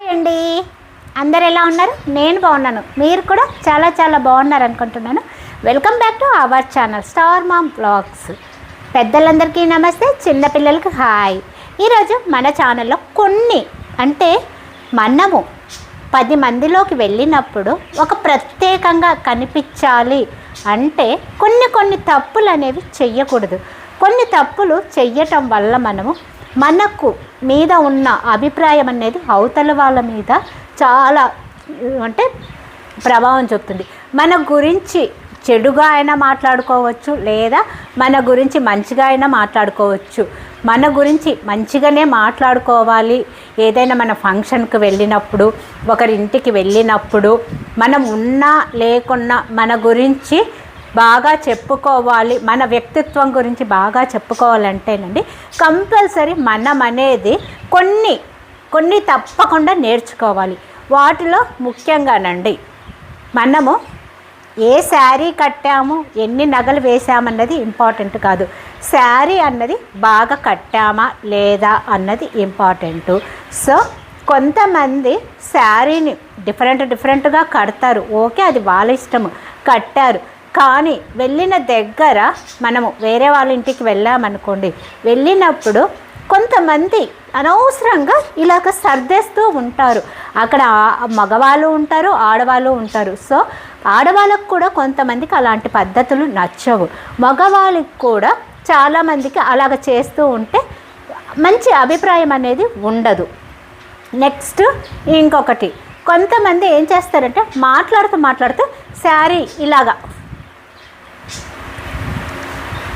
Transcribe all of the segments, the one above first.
అండి. అందరు ఎలా ఉన్నారు? నేను బాగున్నాను. మీరు కూడా చాలా చాలా బాగున్నారు అనుకుంటున్నాను. Welcome back to our channel Star Mom Blogs పెద్దలందరికీ నమస్తే చిన్నపిల్లలకి హాయ్. ఈరోజు మన ఛానల్లో కొన్ని అంటే మనము పది మందిలోకి వెళ్ళినప్పుడు ఒక ప్రత్యేకంగా కనిపించాలి అంటే కొన్ని కొన్ని తప్పులు అనేవి చెయ్యకూడదు. కొన్ని తప్పులు చెయ్యటం వల్ల మనము మనకు మీద ఉన్న అభిప్రాయం అనేది అవతల వాళ్ళ మీద చాలా అంటే ప్రభావం చూపుతుంది. మన గురించి చెడుగా అయినా మాట్లాడుకోవచ్చు లేదా మన గురించి మంచిగా అయినా మాట్లాడుకోవచ్చు. మన గురించి మంచిగానే మాట్లాడుకోవాలి. ఏదైనా మన ఫంక్షన్కి వెళ్ళినప్పుడు ఒకరింటికి వెళ్ళినప్పుడు మనం ఉన్నా లేకున్నా మన గురించి బాగా చెప్పుకోవాలి మన వ్యక్తిత్వం గురించి బాగా చెప్పుకోవాలంటేనండి కంపల్సరీ మనం అనేది కొన్ని కొన్ని తప్పకుండా నేర్చుకోవాలి. వాటిలో ముఖ్యంగానండి మనము ఏ శారీ కట్టాము ఎన్ని నగలు వేసామన్నది ఇంపార్టెంట్ కాదు. శారీ అన్నది బాగా కట్టామా లేదా అన్నది ఇంపార్టెంట్. సో కొంతమంది శారీని డిఫరెంట్ డిఫరెంట్గా కడతారు. ఓకే అది వాళ్ళ ఇష్టము. కట్టారు. కానీ వెళ్ళిన దగ్గర మనము వేరే వాళ్ళ ఇంటికి వెళ్ళామనుకోండి వెళ్ళినప్పుడు కొంతమంది అనవసరంగా ఇలాగ సర్దేస్తూ ఉంటారు. అక్కడ మగవాళ్ళు ఉంటారు ఆడవాళ్ళు ఉంటారు. సో ఆడవాళ్ళకు కూడా కొంతమందికి అలాంటి పద్ధతులు నచ్చవు. మగవాళ్ళకి కూడా చాలామందికి అలాగ చేస్తూ ఉంటే మంచి అభిప్రాయం అనేది ఉండదు. నెక్స్ట్ ఇంకొకటి. కొంతమంది ఏం చేస్తారంటే మాట్లాడుతూ మాట్లాడుతూ శారీ ఇలాగా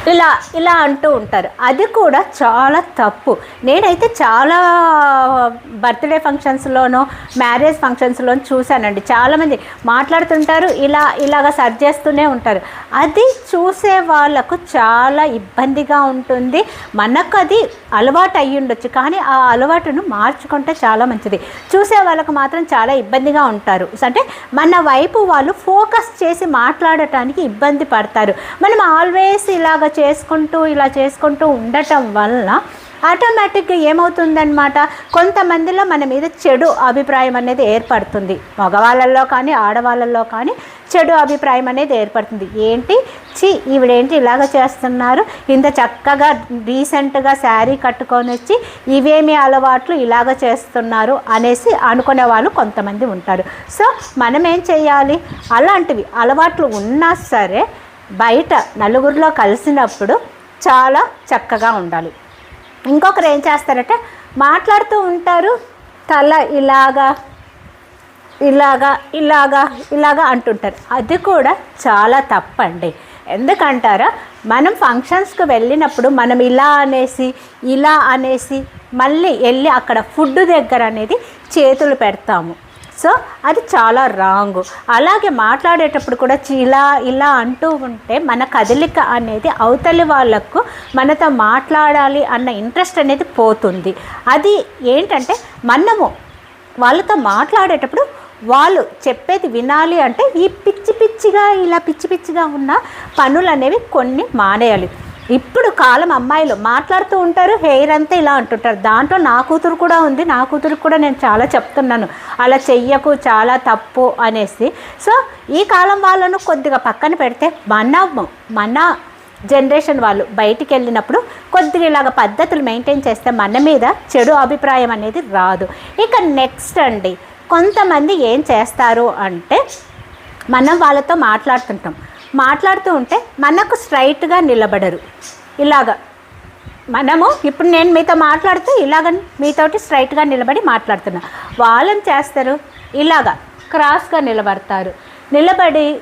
ఇలా ఇలా అంటూ ఉంటారు. అది కూడా చాలా తప్పు. నేనైతే చాలా బర్త్డే ఫంక్షన్స్లోనో మ్యారేజ్ ఫంక్షన్స్లోనూ చూశానండి. చాలామంది మాట్లాడుతుంటారు ఇలా ఇలాగ సర్చ్ చేస్తూనే ఉంటారు. అది చూసే వాళ్ళకు చాలా ఇబ్బందిగా ఉంటుంది. మనకు అది అలవాటు అయ్యి ఉండొచ్చు. కానీ ఆ అలవాటును మార్చుకుంటే చాలా మంచిది. చూసే వాళ్ళకు మాత్రం చాలా ఇబ్బందిగా ఉంటారు. అంటే మన వైపు వాళ్ళు ఫోకస్ చేసి మాట్లాడటానికి ఇబ్బంది పడతారు. మనం ఆల్వేస్ ఇలాగ చేసుకుంటూ ఇలా చేసుకుంటూ ఉండటం వల్ల ఆటోమేటిక్గా ఏమవుతుందన్నమాట? కొంతమందిలో మన మీద చెడు అభిప్రాయం అనేది ఏర్పడుతుంది. మగవాళ్ళల్లో కానీ ఆడవాళ్ళల్లో కానీ చెడు అభిప్రాయం అనేది ఏర్పడుతుంది. ఏంటి? చి ఈవిడేంటి ఇలాగ చేస్తున్నారు? ఇంత చక్కగా డీసెంట్గా శారీ కట్టుకొని వచ్చి ఇవేమి అలవాట్లు ఇలాగ చేస్తున్నారు అనేసి అనుకునే వాళ్ళు కొంతమంది ఉంటారు. సో మనం ఏం చేయాలి? అలాంటివి అలవాట్లు ఉన్నా సరే బయట నలుగురిలో కలిసినప్పుడు చాలా చక్కగా ఉండాలి. ఇంకొకరు ఏం చేస్తారంటే మాట్లాడుతూ ఉంటారు తల ఇలాగా ఇలాగా ఇలాగా ఇలాగా అంటుంటారు. అది కూడా చాలా తప్పండి. ఎందుకంటారా? మనం ఫంక్షన్స్కి వెళ్ళినప్పుడు మనం ఇలా అనేసి ఇలా అనేసి మళ్ళీ వెళ్ళి అక్కడ ఫుడ్ దగ్గర అనేది చేతులు పెడతాము. సో అది చాలా రాంగ్. అలాగే మాట్లాడేటప్పుడు కూడా ఇలా ఇలా అంటూ ఉంటే మన కదలిక అనేది అవతలి వాళ్ళకు మనతో మాట్లాడాలి అన్న ఇంట్రెస్ట్ అనేది పోతుంది. అది ఏంటంటే మనము వాళ్ళతో మాట్లాడేటప్పుడు వాళ్ళు చెప్పేది వినాలి అంటే ఈ పిచ్చి పిచ్చిగా ఇలా పిచ్చి పిచ్చిగా ఉన్న పనులు అనేవి కొన్ని మానేయాలి. ఇప్పుడు కాలం అమ్మాయిలు మాట్లాడుతూ ఉంటారు హెయిర్ అంతా ఇలా అంటుంటారు. దాంట్లో నా కూతురు కూడా ఉంది నా కూతురికి కూడా నేను చాలా చెప్తున్నాను. అలా చెయ్యకు చాలా తప్పు అనేసి. సో ఈ కాలం వాళ్ళను కొద్దిగా పక్కన పెడితే మన మన జనరేషన్ వాళ్ళు బయటికి వెళ్ళినప్పుడు కొద్దిగా ఇలాగ పద్ధతులు మెయింటైన్ చేస్తే మన మీద చెడు అభిప్రాయం అనేది రాదు. ఇక నెక్స్ట్ అండి కొంతమంది ఏం చేస్తారు అంటే మనం వాళ్ళతో మాట్లాడుతుంటాం. మాట్లాడుతూ ఉంటే మనకు స్ట్రైట్గా నిలబడరు. ఇలాగ మనము ఇప్పుడు నేను మీతో మాట్లాడుతూ ఇలాగ మీతోటి స్ట్రైట్గా నిలబడి మాట్లాడుతున్నా. వాళ్ళని చేస్తారు? ఇలాగ క్రాస్గా నిలబడతారు. నిలబడి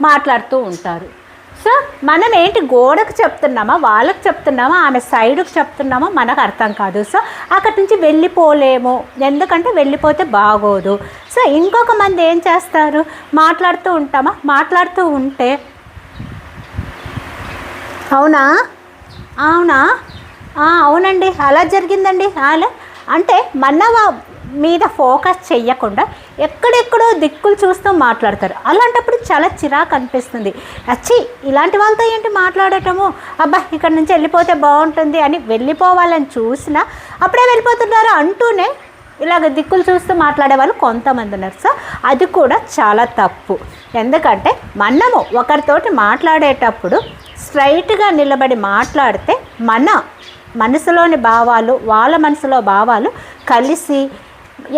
మాట్లాడుతూ ఉంటారు. సో మనం ఏంటి గోడకు చెప్తున్నామా వాళ్ళకు చెప్తున్నామా ఆమె సైడ్కి చెప్తున్నామా మనకు అర్థం కాదు. సో అక్కడి నుంచి వెళ్ళిపోలేము. ఎందుకంటే వెళ్ళిపోతే బాగోదు. సో ఇంకొక మంది ఏం చేస్తారు? మాట్లాడుతూ ఉంటామా? మాట్లాడుతూ ఉంటే అవునా? అవునా? అవునండి. అలా జరిగిందండి. అలా అంటే మన మీద ఫోకస్ చెయ్యకుండా ఎక్కడెక్కడో దిక్కులు చూస్తూ మాట్లాడతారు. అలాంటప్పుడు చాలా చిరాకు అనిపిస్తుంది. వచ్చి ఇలాంటి వాళ్ళతో ఏంటి మాట్లాడటము? అబ్బా ఇక్కడ నుంచి వెళ్ళిపోతే బాగుంటుంది అని వెళ్ళిపోవాలని చూసినా అప్పుడే వెళ్ళిపోతున్నారు అంటూనే ఇలాగ దిక్కులు చూస్తూ మాట్లాడే వాళ్ళు కొంతమంది ఉన్నారు. సో అది కూడా చాలా తప్పు. ఎందుకంటే మనము ఒకరితోటి మాట్లాడేటప్పుడు స్ట్రైట్గా నిలబడి మాట్లాడితే మన మనసులోని భావాలు వాళ్ళ మనసులో భావాలు కలిసి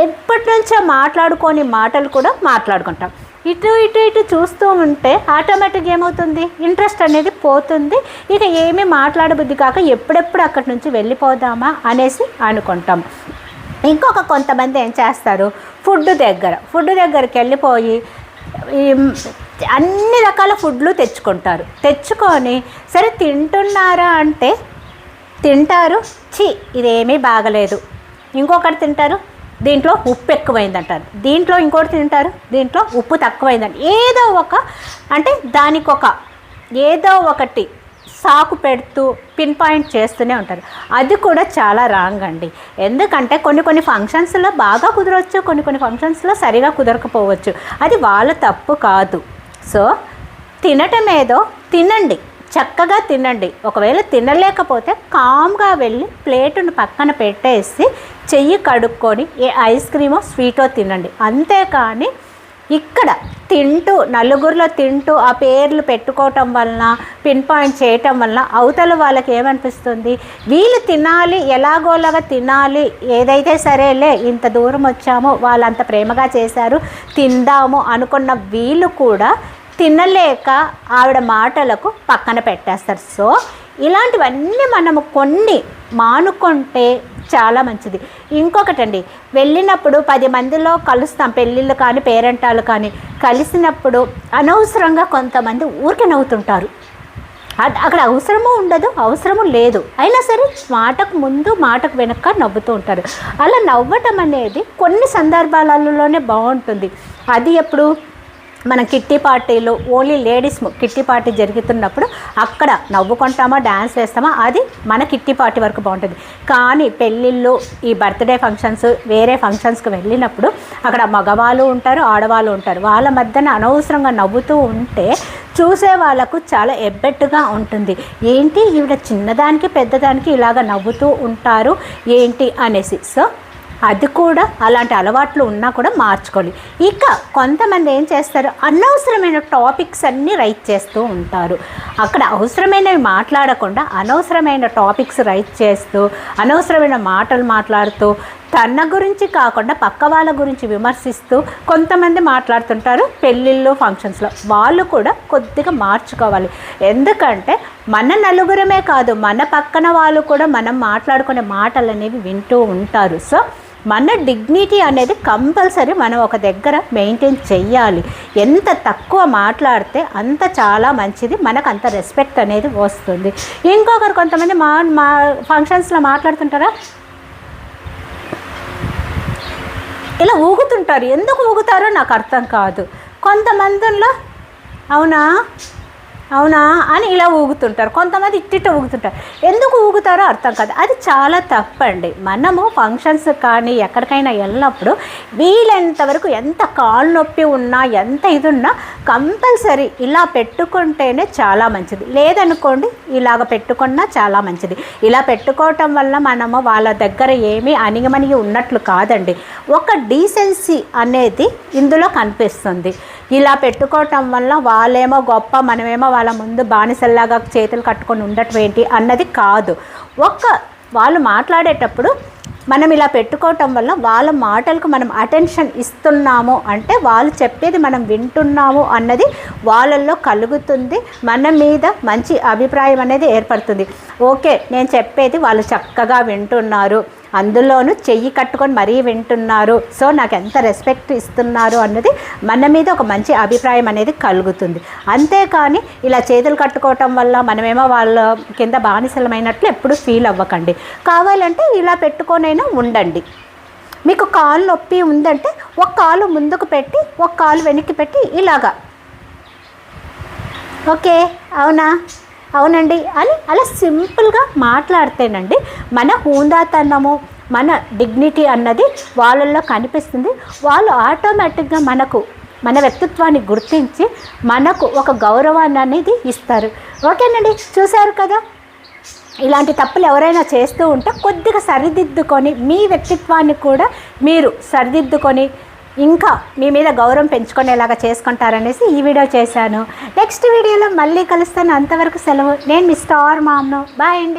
ఎప్పటి నుంచో మాట్లాడుకొని మాటలు కూడా మాట్లాడుకుంటాం. ఇటు ఇటు ఇటు చూస్తూ ఉంటే ఆటోమేటిక్గా ఏమవుతుంది? ఇంట్రెస్ట్ అనేది పోతుంది. ఇక ఏమీ మాట్లాడబుద్ధి కాక ఎప్పుడెప్పుడు అక్కడి నుంచి వెళ్ళిపోదామా అనేసి అనుకుంటాం. ఇంకొక కొంతమంది ఏం చేస్తారు? ఫుడ్ దగ్గర ఫుడ్ దగ్గరికి వెళ్ళిపోయి అన్ని రకాల ఫుడ్లు తెచ్చుకుంటారు. తెచ్చుకొని సరే తింటున్నారా అంటే తింటారు. ఛీ ఇదేమీ బాగలేదు. ఇంకొకటి తింటారు. దీంట్లో ఉప్పు ఎక్కువైందంటారు. దీంట్లో ఇంకోటి తింటారు దీంట్లో ఉప్పు తక్కువైందంట. ఏదో ఒక అంటే దానికొక ఏదో ఒకటి సాకు పెడుతూ పిన్ పాయింట్ చేస్తూనే ఉంటారు. అది కూడా చాలా రాంగ్ అండి. ఎందుకంటే కొన్ని కొన్ని ఫంక్షన్స్లో బాగా కుదరవచ్చు కొన్ని కొన్ని ఫంక్షన్స్లో సరిగా కుదరకపోవచ్చు. అది వాళ్ళ తప్పు కాదు. సో తినటం ఏదో తినండి. చక్కగా తినండి. ఒకవేళ తినలేకపోతే కామ్గా వెళ్ళి ప్లేటును పక్కన పెట్టేసి చెయ్యి కడుక్కొని ఏ ఐస్ క్రీమో స్వీటో తినండి. అంతేకాని ఇక్కడ తింటూ నలుగురిలో తింటూ ఆ పేర్లు పెట్టుకోవటం వలన పిన్ పాయింట్ చేయటం వలన అవతల వాళ్ళకి ఏమనిపిస్తుంది? వీళ్ళు తినాలి ఎలాగోలాగా తినాలి ఏదైతే సరేలే ఇంత దూరం వచ్చామో వాళ్ళు అంత ప్రేమగా చేశారు తిందాము అనుకున్న వీళ్ళు కూడా తినలేక ఆవిడ మాటలకు పక్కన పెట్టేస్తారు. సో ఇలాంటివన్నీ మనము కొన్ని మానుకుంటే చాలా మంచిది. ఇంకొకటండి వెళ్ళినప్పుడు పది మందిలో కలుస్తాం పెళ్ళిళ్ళు కానీ పేరెంటాలు కానీ కలిసినప్పుడు అనవసరంగా కొంతమంది ఊరికే నవ్వుతుంటారు. అ- అక్కడ అవసరము ఉండదు అవసరము లేదు. అయినా సరే మాటకు ముందు మాటకు వెనక నవ్వుతూ ఉంటారు. అలా నవ్వటం అనేది కొన్ని సందర్భాలలోనే బాగుంటుంది. అది ఎప్పుడు? మన కిట్టి పార్టీలు ఓన్లీ లేడీస్ కిట్టి పార్టీ జరుగుతున్నప్పుడు అక్కడ నవ్వుకుంటామా డ్యాన్స్ వేస్తామా అది మన కిట్టి పార్టీ వరకు బాగుంటుంది. కానీ పెళ్ళిళ్ళు ఈ బర్త్డే ఫంక్షన్స్ వేరే ఫంక్షన్స్కి వెళ్ళినప్పుడు అక్కడ మగవాళ్ళు ఉంటారు ఆడవాళ్ళు ఉంటారు. వాళ్ళ మధ్యన అనవసరంగా నవ్వుతూ ఉంటే చూసే వాళ్ళకు చాలా ఎబ్బెట్టుగా ఉంటుంది. ఏంటి? ఈవిడ చిన్నదానికి పెద్దదానికి ఇలాగ నవ్వుతూ ఉంటారు ఏంటి అనేసి. సో అది కూడా అలాంటి అలవాట్లు ఉన్నా కూడా మార్చుకోవాలి. ఇక కొంతమంది ఏం చేస్తారు? అనవసరమైన టాపిక్స్ అన్నీ రైట్ చేస్తూ ఉంటారు. అక్కడ అవసరమైనవి మాట్లాడకుండా అనవసరమైన టాపిక్స్ రైట్ చేస్తూ అనవసరమైన మాటలు మాట్లాడుతూ తన గురించి కాకుండా పక్క వాళ్ళ గురించి విమర్శిస్తూ కొంతమంది మాట్లాడుతుంటారు పెళ్ళిళ్ళు ఫంక్షన్స్లో వాళ్ళు కూడా కొద్దిగా మార్చుకోవాలి. ఎందుకంటే మన నలుగురమే కాదు మన పక్కన వాళ్ళు కూడా మనం మాట్లాడుకునే మాటలు అనేవి వింటూ ఉంటారు. సో మన డిగ్నిటీ అనేది కంపల్సరీ మనం ఒక దగ్గర మెయింటైన్ చెయ్యాలి. ఎంత తక్కువ మాట్లాడితే అంత చాలా మంచిది మనకు అంత రెస్పెక్ట్ అనేది వస్తుంది. ఇంకొకరు కొంతమంది మా మా ఫంక్షన్స్లో మాట్లాడుతుంటారా? ఇలా ఊగుతుంటారు. ఎందుకు ఊగుతారో నాకు అర్థం కాదు. కొంతమందిలో అవునా? అవునా అని ఇలా ఊగుతుంటారు. కొంతమంది ఇట్టిట్ట ఊగుతుంటారు. ఎందుకు ఊగుతారో అర్థం కాదు. అది చాలా తప్పండి. మనము ఫంక్షన్స్ కానీ ఎక్కడికైనా వెళ్ళినప్పుడు వీలైనంత వరకు ఎంత కాళ్ళు నొప్పి ఉన్నా ఎంత ఇది ఉన్నా కంపల్సరీ ఇలా పెట్టుకుంటేనే చాలా మంచిది. లేదనుకోండి ఇలాగ పెట్టుకున్నా చాలా మంచిది. ఇలా పెట్టుకోవటం వల్ల మనము వాళ్ళ దగ్గర ఏమీ అణిగమణిగి ఉన్నట్లు కాదండి. ఒక డీసెన్సీ అనేది ఇందులో కనిపిస్తుంది. ఇలా పెట్టుకోవటం వల్ల వాళ్ళేమో గొప్ప మనమేమో వాళ్ళ ముందు బానిసల్లాగా చేతులు కట్టుకొని ఉండటం ఏంటి అన్నది కాదు. ఒక్క వాళ్ళు మాట్లాడేటప్పుడు మనం ఇలా పెట్టుకోవటం వల్ల వాళ్ళ మాటలకు మనం అటెన్షన్ ఇస్తున్నాము అంటే వాళ్ళు చెప్పేది మనం వింటున్నాము అన్నది వాళ్ళల్లో కలుగుతుంది. మన మీద మంచి అభిప్రాయం అనేది ఏర్పడుతుంది. ఓకే నేను చెప్పేది వాళ్ళు చక్కగా వింటున్నారు. అందులోనూ చెయ్యి కట్టుకొని మరీ వింటున్నారు. సో నాకు ఎంత రెస్పెక్ట్ ఇస్తున్నారు అన్నది మన మీద ఒక మంచి అభిప్రాయం అనేది కలుగుతుంది. అంతేకాని ఇలా చేతులు కట్టుకోవటం వల్ల మనమేమో వాళ్ళ కింద బానిసలమైనట్లు ఎప్పుడు ఫీల్ అవ్వకండి. కావాలంటే ఇలా పెట్టుకొనైనా ఉండండి. మీకు కాలు నొప్పి ఉందంటే ఒక కాలు ముందుకు పెట్టి ఒక కాలు వెనక్కి పెట్టి ఇలాగా. ఓకే? అవునా? అవునండి. అని అలా సింపుల్గా మాట్లాడితేనండి మన హూందాతనము మన డిగ్నిటీ అన్నది వాళ్ళల్లో కనిపిస్తుంది. వాళ్ళు ఆటోమేటిక్గా మనకు మన వ్యక్తిత్వాన్ని గుర్తించి మనకు ఒక గౌరవాన్ని అనేది ఇస్తారు. ఓకేనండి? చూశారు కదా? ఇలాంటి తప్పులు ఎవరైనా చేస్తూ ఉంటే కొద్దిగా సరిదిద్దుకొని మీ వ్యక్తిత్వాన్ని కూడా మీరు సరిదిద్దుకొని ఇంకా మీ మీద గౌరవం పెంచుకునేలాగా చేసుకుంటారనేసి ఈ వీడియో చేశాను. నెక్స్ట్ వీడియోలో మళ్ళీ కలుస్తాను. అంతవరకు సెలవు. నేను మీ స్టార్ మామ్ను. బాయ్ అండి.